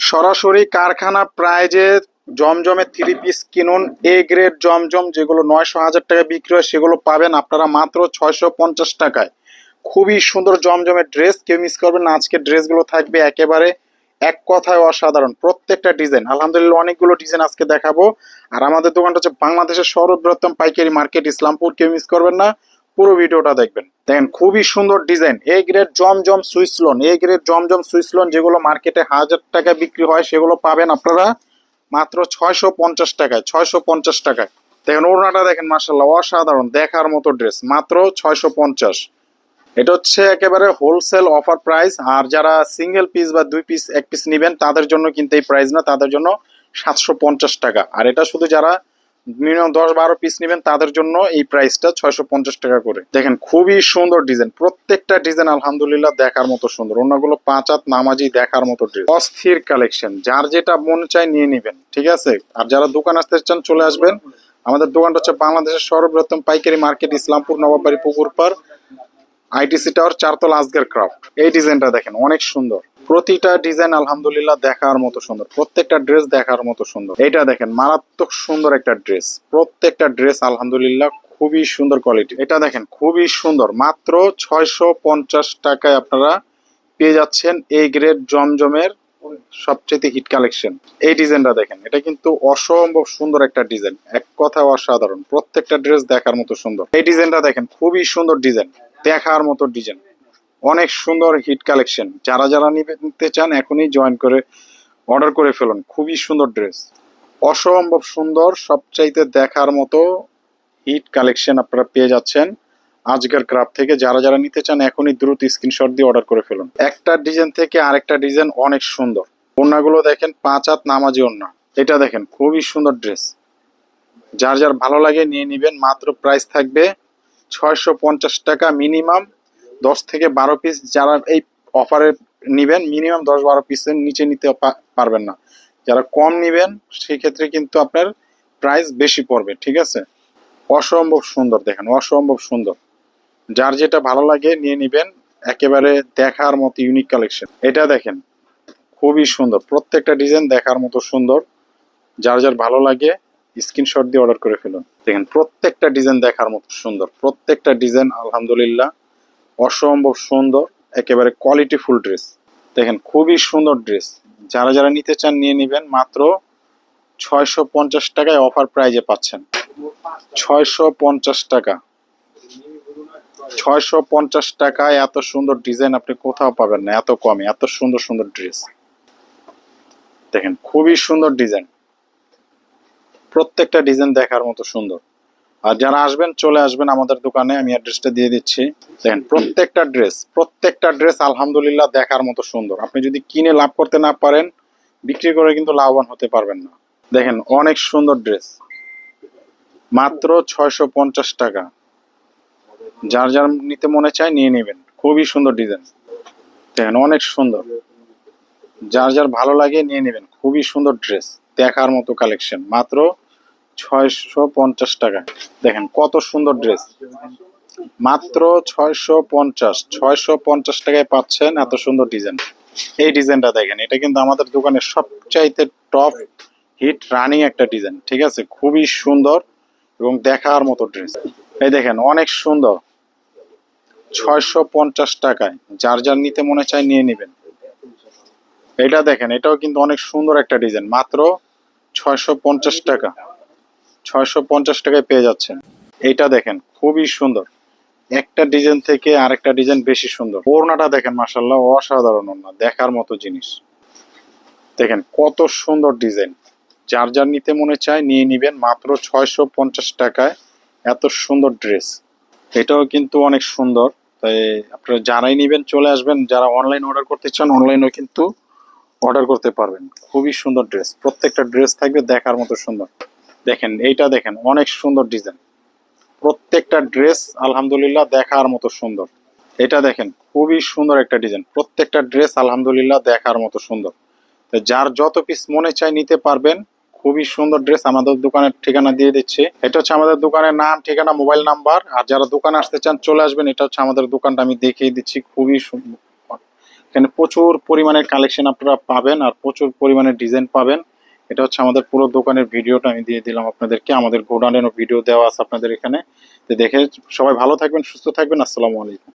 সরাসরি কারখানা প্রাইজে জমজমে থ্রি পিস কিনুন এ গ্রেড জমজম যেগুলো নয়শো হাজার টাকায় বিক্রি হয়, সেগুলো পাবেন আপনারা মাত্র ছয়শো পঞ্চাশ টাকায়। খুবই সুন্দর জমজমের ড্রেস কেউ মিস করবেন না, আজকের ড্রেসগুলো থাকবে একেবারে এক কথায় অসাধারণ, প্রত্যেকটা ডিজাইন আলহামদুলিল্লাহ অনেকগুলো ডিজাইন আজকে দেখাবো। আর আমাদের দোকানটা হচ্ছে বাংলাদেশের সর্ববৃহত্তম পাইকারি মার্কেট ইসলামপুর, কেউ মিস করবেন না। পুরো ভিডিওটা দেখবেন। দেখেন, খুবই সুন্দর design. A grade Zamzam Swiss lawn A grade Zamzam Swiss lawn যেগুলো মার্কেটে হাজার টাকা বিক্রি হয়, সেগুলো পাবেন আপনারা মাত্র ছয়শো পঞ্চাশ টাকায়, ছয়শো পঞ্চাশ টাকায়। দেখেন, ওড়নাটা দেখেন মার্শাল্লাহ অসাধারণ, দেখার মতো ড্রেস মাত্র ছয়শো পঞ্চাশ। এটা হচ্ছে একেবারে হোলসেল অফার প্রাইস আর যারা সিঙ্গেল পিস বা দুই পিস এক পিস নেবেন, তাদের জন্য কিন্তু এই প্রাইস না, তাদের জন্য সাতশো পঞ্চাশ টাকা। আর এটা শুধু যারা মিনিমাম দশ বারো পিস নেবেন, তাদের জন্য এই প্রাইসটা ছয়শো পঞ্চাশ টাকা করে। দেখেন, খুবই সুন্দর ডিজাইন প্রত্যেকটা ডিজাইন আলহামদুলিল্লাহ দেখার মতো সুন্দর। অন্যগুলো পাঁচ হাত নামাজি দেখার মতো ড্রেস অস্থির কালেকশন যার যেটা মন চায় নিয়ে নেবেন, ঠিক আছে? আর যারা দোকান আসতে চান, চলে আসবেন। আমাদের দোকানটা হচ্ছে বাংলাদেশের সর্বপ্রথম পাইকারি market Islampur Nababari Pukurpar. ITC tower চারতলা আজগের ক্রাফট এই ডিজাইনটা দেখেন, অনেক সুন্দর। প্রতিটা ডিজাইন আলহামদুলিল্লাহ দেখার মতো সুন্দর। প্রত্যেকটা ড্রেস দেখার মতো সুন্দর। এটা দেখেন, মারাত্মক সুন্দর একটা ড্রেস প্রত্যেকটা ড্রেস আলহামদুলিল্লাহ খুবই সুন্দর কোয়ালিটি এটা দেখেন, খুবই সুন্দর। মাত্র ছয়শো পঞ্চাশ টাকায় আপনারা পেয়ে যাচ্ছেন এই গ্রেড জমজমের সবচেয়ে হিট কালেকশন এই ডিজাইনটা দেখেন, এটা কিন্তু অসম্ভব সুন্দর একটা ডিজাইন। এক কথা অসাধারণ। প্রত্যেকটা ড্রেস দেখার মতো সুন্দর। এই ডিজাইনটা দেখেন, খুবই সুন্দর ডিজাইন। দেখার মতো ডিজাইন অনেক সুন্দর হিট কালেকশন যারা যারা নিতে চান, এখনই জয়েন করে অর্ডার করে ফেলুন। খুবই সুন্দর ড্রেস অসম্ভব সুন্দর, সবচাইতে দেখার মতো হিট কালেকশন আপনারা পেয়ে যাচ্ছেন আজকের ক্রাফ থেকে। যারা যারা নিতে চান, এখনই দ্রুত স্ক্রিনশট দিয়ে অর্ডার করে ফেলুন। একটা ডিজাইন থেকে আরেকটা ডিজাইন অনেক সুন্দর। ওড়নাগুলো দেখেন, পাঁচ হাত নামাজি ওড়না। এটা দেখেন, খুবই সুন্দর ড্রেস যার যার ভালো লাগে নিয়ে নিবেন, মাত্র প্রাইস থাকবে ছয়শো পঞ্চাশ টাকা মিনিমাম। দশ থেকে বারো পিস যারা এই অফারে নিবেন, মিনিমাম দশ বারো পিসের নিচে নিতে পারবেন না। যারা কম নিবেন সেই ক্ষেত্রে কিন্তু আপনার প্রাইস বেশি পড়বে, ঠিক আছে? অসম্ভব সুন্দর, দেখেন, অসম্ভব সুন্দর। যার যেটা ভালো লাগে নিয়ে নিবেন, একেবারে দেখার মতো ইউনিক কালেকশন এটা দেখেন, খুবই সুন্দর, প্রত্যেকটা ডিজাইন দেখার মতো সুন্দর। যার যার ভালো লাগে স্ক্রিনশট দিয়ে অর্ডার করে ফেলুন। দেখেন, প্রত্যেকটা ডিজাইন দেখার মতো সুন্দর। প্রত্যেকটা ডিজাইন আলহামদুলিল্লাহ, অসম্ভব সুন্দর, একেবারে কোয়ালিটি ফুল ড্রেস দেখেন, খুবই সুন্দর ড্রেস যারা যারা নিতে চান, নিয়ে নেবেন। মাত্র ছয়শো পঞ্চাশ টাকায় অফার প্রাইজে পাচ্ছেন। ছয়শো পঞ্চাশ টাকা। ছয়শো পঞ্চাশ টাকায় এত সুন্দর ডিজাইন আপনি কোথাও পাবেন না। এত কমে, এত সুন্দর সুন্দর ড্রেস দেখেন, খুবই সুন্দর ডিজাইন প্রত্যেকটা ডিজাইন দেখার মতো সুন্দর। আর যারা আসবেন, চলে আসবেন আমাদের দোকানে, আমি অ্যাড্রেসটা দিয়ে দিচ্ছি। দেখেন, প্রত্যেকটা ড্রেস প্রত্যেকটা ড্রেস আলহামদুলিল্লাহ দেখার মতো সুন্দর। আপনি যদি কিনে লাভ করতে না পারেন, বিক্রি করে কিন্তু লাভবান হতে পারবেন না। দেখেন, অনেক সুন্দর ড্রেস মাত্র ছয়শো পঞ্চাশ টাকা। যার যার নিতে মনে চায় নিয়ে নেবেন। খুবই সুন্দর ডিজাইন দেখেন, অনেক সুন্দর। যার যার ভালো লাগে নিয়ে নেবেন। খুবই সুন্দর ড্রেস দেখার মতো কালেকশন মাত্র ছয়শো পঞ্চাশ টাকা। দেখেন কত সুন্দর ড্রেস মাত্র ছয়শো পঞ্চাশ। টাকায় পাচ্ছেন এত সুন্দর ডিজাইন এই ডিজাইনটা দেখেন, এটা কিন্তু আমাদের দোকানের সবচাইতে টপ হিট রানিং একটা ডিজাইন ঠিক আছে? খুবই সুন্দর এবং দেখার মতো ড্রেস এই দেখেন, অনেক সুন্দর। ছয়শো পঞ্চাশ টাকায়, যার যার নিতে মনে চায় নিয়ে নেবেন। এটা দেখেন, এটাও কিন্তু অনেক সুন্দর একটা ডিজাইন মাত্র ছয়শো পঞ্চাশ টাকা। ছয়শো পঞ্চাশ টাকায় পেয়ে যাচ্ছেন। এইটা দেখেন, খুবই সুন্দর। একটা ডিজাইন থেকে আরেকটা ডিজাইন বেশি সুন্দর। ওড়নাটা দেখেন মাসাল্লাহ অসাধারণ ওড়না, দেখার মতো জিনিস। দেখেন, কত সুন্দর ডিজাইন। যার যার নিতে মনে চায় নিয়ে নিবেন, মাত্র ছয়শো পঞ্চাশ টাকায়। এত সুন্দর ড্রেস। এটাও কিন্তু অনেক সুন্দর। তাই আপনারা যারাই নিবেন, চলে আসবেন। যারা অনলাইন অর্ডার করতে চান, অনলাইনেও কিন্তু অর্ডার করতে পারবেন। খুবই সুন্দর ড্রেস। প্রত্যেকটা ড্রেস থাকবে দেখার মতো সুন্দর। দেখেন, এইটা দেখেন, অনেক সুন্দর ডিজাইন। প্রত্যেকটা ড্রেস, আলহামদুলিল্লাহ, দেখার মতো সুন্দর। এটা দেখেন, খুবই সুন্দর একটা ডিজাইন। প্রত্যেকটা ড্রেস, আলহামদুলিল্লাহ, দেখার মতো সুন্দর। যার যত পিস মনে চায় নিতে পারবেন, খুবই সুন্দর ড্রেস আমাদের দোকানের ঠিকানা দিয়ে দিচ্ছি। এটা হচ্ছে আমাদের দোকানের নাম, ঠিকানা, মোবাইল নাম্বার। আর যারা দোকানে আসতে চান, চলে আসবেন। এটা হচ্ছে আমাদের দোকানটা, আমি দেখিয়ে দিচ্ছি। খুবই সু- এখানে প্রচুর পরিমাণের কালেকশন আপনারা পাবেন, আর প্রচুর পরিমাণের ডিজাইন পাবেন। এটা হচ্ছে আমাদের পুরো দোকানের ভিডিওটা আমি দিয়ে দিলাম আপনাদেরকে। আমাদের গোডাউনেরও ভিডিও দেওয়া আছে আপনাদের এখানে। দেখে সবাই ভালো থাকবেন, সুস্থ থাকবেন। আসসালামু আলাইকুম।